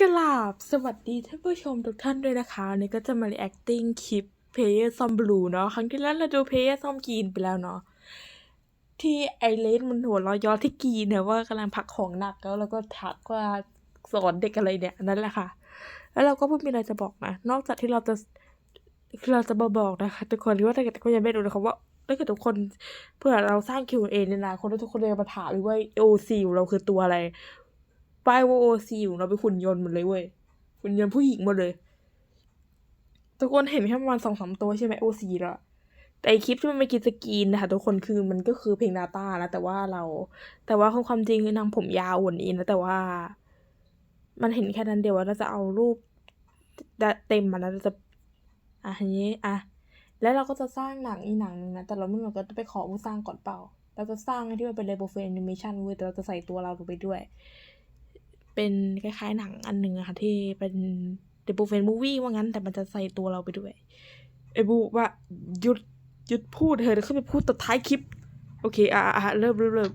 กราบสวัสดีท่านผู้ชมทุกท่านด้วยนะคะวันนี้ก็จะมา reacting คลิป Player Som Blue เนาะครั้งที่แล้วเราดู Player Som Green ไปแล้วเนาะที่ไอเลสมันหัวเราะย้อนที่กรีนเนี่ยว่ากำลังพักของหนักแล้วเราก็ทักว่าสอนเด็กอะไรเนี่ยนั่นแหละค่ะ แล้วเราก็ไม่มีอะไรจะบอกนะนอกจากที่เราจะคือเราจะมาบอกนะคะทุกคนว่าถ้าเกิดทุก็ยังไม่รู้นะคะว่าถ้าเกิดทุกคนเพื่อเราสร้าง Q&A เนี่ยนะคนทุกคนเลยมาถามเลยว่า OC เราคือตัวอะไร ป้ายว่า OC ของเราเป็นหุ่นยนต์หมดเลยเว้ยหุ่นยนต์ผู้หญิงหมดเลยทุกคนเห็นแค่ประมาณสองสามตัวใช่ไหม OC ละแต่คลิปที่มันไม่กินสกีนนะคะทุกคนคือมันก็คือเพลงดาต้านะแต่ว่าเรา แต่ว่าความจริงคือนางผมยาวกว่านี้นะแต่ว่า มันเห็นแค่นั้นเดียวว่าเราจะเอารูปเต็มมันนะเราจะอะทีนี้อะแล้วเราก็จะสร้างหนังอีหนังนึงนะแต่เราไม่เหมือนก็จะไปขอผู้สร้างก่อนเปล่าเราจะสร้างที่มันเป็นเรโบเฟนแอนิเมชันเว้ยแต่เราจะใส่ตัวเราลงไปด้วย เป็นคล้ายๆหนังอันหนึ่งอะค่ะ ที่เป็นเรโบเฟนมูวี่ว่างั้น แต่มันจะใส่ตัวเราไปด้วยไอ้บูว่าหยุดหยุดพูดเถอะเดี๋ยวขึ้นไปพูดตอนท้ายคลิป โอเคอะอะอะเริ่มเริ่มเริ่ม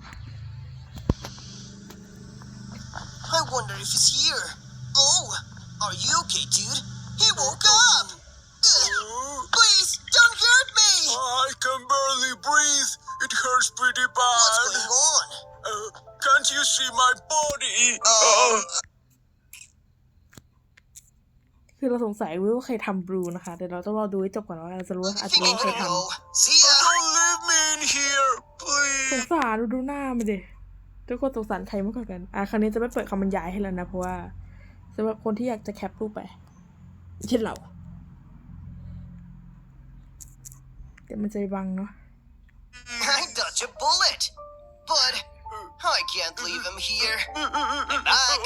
I wonder if he's here. Oh, are you okay, dude? He woke up! Ugh. Please, don't hurt me! I can barely breathe. It hurts pretty What's bad. going on? Uh, can't you see my body? Uh, คือเราสงสัยเว้ยว่าใครทำบลูนะคะแต่เราต้องรอดูให้จบก่อนว่าเราจะรู้ว่า I อาจจะ think รู้ I ว่าใคร can ทำ go. See ya! Don't leave me in here, สง please. สารดูดูหน้ามันดิทุกคนสงสารใครมากกว่ากัน อะครั้งนี้จะไม่เปิดคำบรรยายให้แล้วนะเพราะว่าสำหรับคนที่อยากจะแคปรูปไป เช่นเราเดี๋ยวมันจะบังเนาะ I dodged a bullet! I can't leave him here. Uh, uh, uh, back.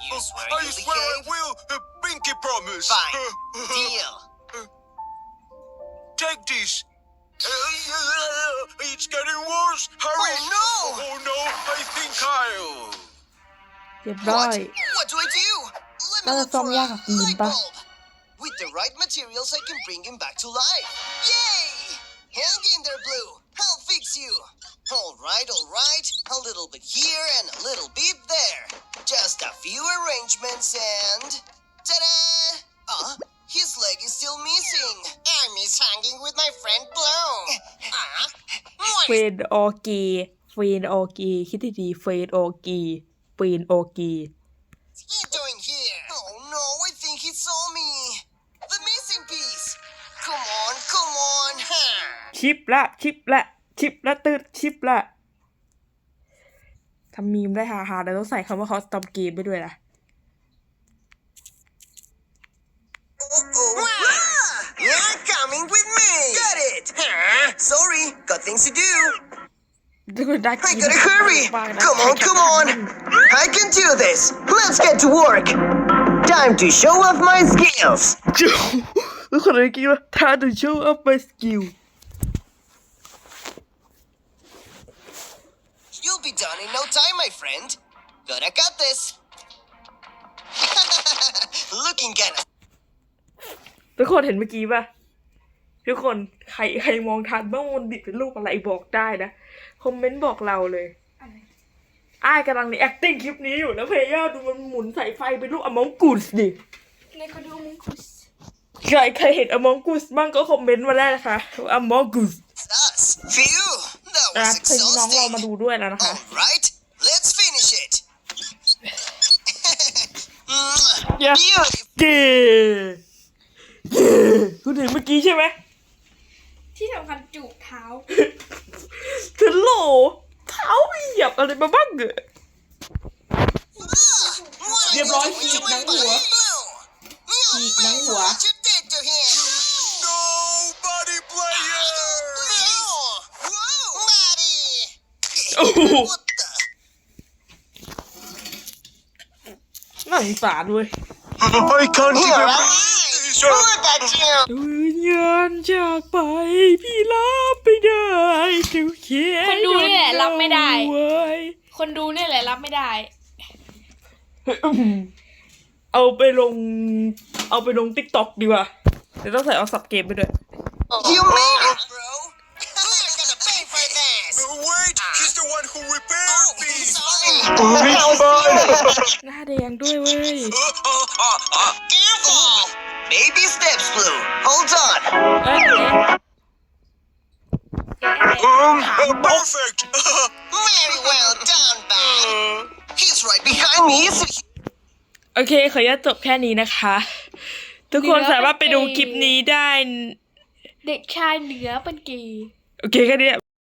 You swear I you swear I will. Pinky promise. Fine. Deal. Take this. It's getting worse. Hurry. Oh, no. Oh no. I think I'll. What? Goodbye. What do I do? Let me look for a light bulb. With the right materials, I can bring him back to life. Yeah. right, all right. A little bit here and a little bit there. Just a few arrangements and ta-da! Uh, his leg is still missing. I miss hanging with my friend Blue. Uh, เฟนออกีเฟนออกีคิดดีๆเฟนออกีเฟนออกี What's he doing here? Oh no, I think he saw me. The missing piece. Come on, come on. Huh. ชิปละชิปละ ชิปละตืดชิปละทำมีมได้ฮาฮาแต่ต้องใส่คำว่าเขาสต็อปเกมไปด้วยล่ะ Uh-oh. You're coming with me. Got it. Huh? Sorry, got things to do. ทุกคนได้ I กิน gotta hurry. บ้างนะ Come on, come on. I can do this. Let's get to work. Time to show off my skills. จูทุกคนเลยคิดว่าถ้าดูโชว์อัพไปสกิล You'll be done in no time, my friend. Gonna cut this. Looking kinda ทุกคนเห็นเมื่อกี้ป่ะ ทุกคนใครใครมองทันบ้างมันบิดเป็นรูปอะไรบอกได้นะ คอมเมนต์บอกเราเลยอ้ายกำลังใน acting คลิปนี้อยู่แล้วเพย์ย่าดูมันหมุนสายไฟเป็นรูปอมองกุสดิ ในคอนโดมุงคุสใครใครเห็นอมองกุสบ้างก็คอมเมนต์มาได้นะคะอมองกุส us. Phew, that นะ was เพลงน้องเรา exhausting. มาดูด้วยแล้วนะคะ All right, let's finish it. อย่า Beautiful. เก๋เก๋คุณเห็นเมื่อกี้ใช่ไหมที่สำคัญจูบเท้าเธอโหลเท้าเหยียบอะไรมาบ้างเกอะ What Điệp are nói you doing chị to my nắng Oh. What the? น่าสงสารเว้ย I can't Here even I breathe. Look at you. วิญญาณจากไปพี่รับไม่ได้เจ้าเขียคนดูนี่แหละรับไม่ได้ เว้ยคนดูเนี่ยแหละรับไม่ได้ เอาไปลง เอาไปลงติ๊กต็อกดีกว่าเดี๋ยวต้องใส่เอาสับเกมไปด้วย You made it, bro. Wait, he's the one who repaired Oh, me. sorry. How's here? หน้าแดงด้วยเว้ย Careful! Baby steps, Blue. Hold on. เอ๊ะเอ๊ะ Um, uh, perfect. Very well done, Bang. He's right behind me, isn't he? โอเค ขออนุญาตจบแค่นี้นะคะ ทุกคนสามารถไปดูคลิปนี้ได้ เด็กชายเหนือเป็นเกย์โอเคแค่นี้